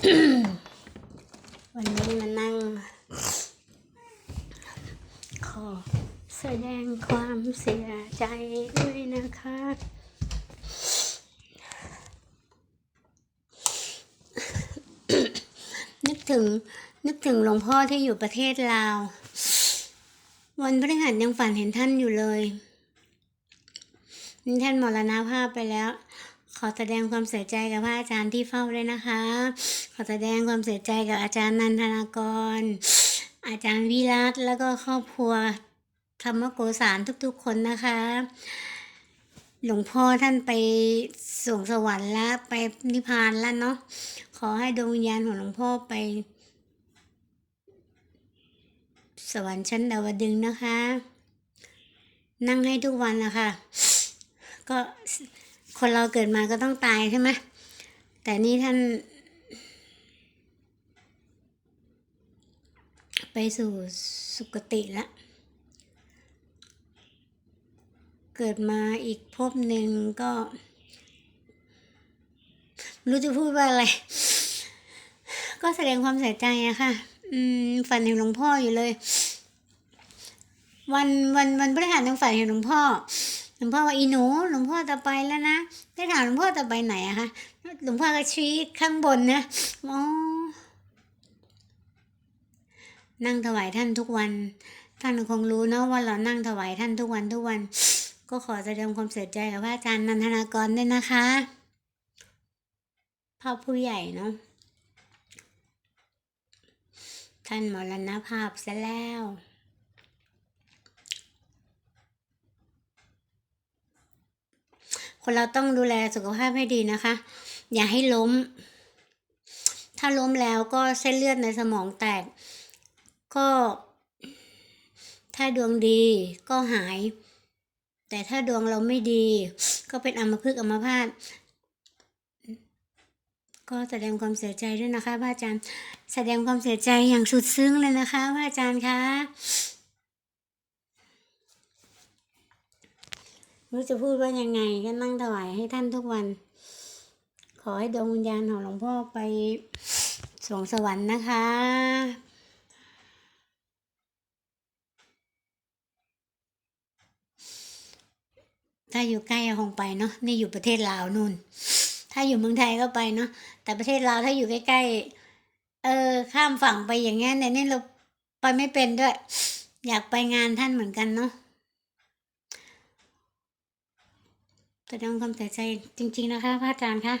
วันนี้มานั่ง ขอแสดงความเสียใจด้วยนะคะ นึกถึงนึกถึงหลวงพ่อที่อยู่ประเทศลาว วันพฤหัสยังฝันเห็นท่านอยู่เลยนี่ท่านมรณภาพไปแล้ว ขอแสดงความเสียใจกับพระอาจารย์ที่เฝ้าด้วยนะคะ ขอแสดงความเสียใจกับอาจารย์นันทนากร อาจารย์วิรัตแล้วก็ครอบครัวธรรมโกสารทุกๆคนนะคะ หลวงพ่อท่านไปส่งสวรรค์แล้วไปนิพพานแล้วเนาะ ขอให้ดวงวิญญาณของหลวงพ่อไป สวรรค์ชั้นดาวดึงนะคะ นั่งให้ทุกวันนะคะ ก็ คนเราเกิดมาก็ต้องตายใช่ไหมแต่นี่ท่าน ไปสู่สุคติแล้วเกิดมาอีกภพหนึ่งก็ รู้จะพูดว่าอะไร ก็แสดงความเสียใจอะค่ะอืมฝันเห็นหลวงพ่ออยู่เลย วันวันวันพฤหัสยังฝันเห็นหลวงพ่อ หลวงพ่อว่าอีหนูหลวงพ่อจะไปแล้วนะได้ถามหลวงพ่อจะไปไหนอะคะหลวงพ่อก็ชี้ข้างบนนะอ๋อนั่งถวายท่านทุกวัน ท่านคงรู้เนาะว่าเรานั่งถวายท่านทุกวันทุกวัน ก็ขอแสดงความเสียใจกับพระอาจารย์นันทนากรด้วยนะคะพ่อผู้ใหญ่เนาะท่านมรณภาพซะแล้ว คนเราต้องดูแลสุขภาพให้ดีนะคะ อย่าให้ล้ม ถ้าล้มแล้วก็เส้นเลือดในสมองแตก ก็ถ้าดวงดีก็หาย แต่ถ้าดวงเราไม่ดี ก็เป็นอัมพฤกษ์อัมพาตก็แสดงความเสียใจด้วยนะคะพระอาจารย์ แสดงความเสียใจอย่างสุดซึ้งเลยนะคะพระอาจารย์คะไม่ รู้จะพูดว่ายังไงก็นั่งถวายให้ท่านทุกวัน ขอให้ดวงวิญญาณของหลวงพ่อไปสวงสวรรค์นะคะถ้าอยู่ใกล้คงไปเนาะนี่อยู่ประเทศลาวนู่น ถ้าอยู่เมืองไทยก็ไปเนาะแต่ประเทศลาวถ้าอยู่ใกล้ๆเออข้ามฝั่งไปอย่างเงี้ยเนี่ยนี่เราไปไม่เป็นด้วย อยากไปงานท่านเหมือนกันเนาะ แสดงความเสียใจจริง ๆ นะคะพระอาจารย์คะ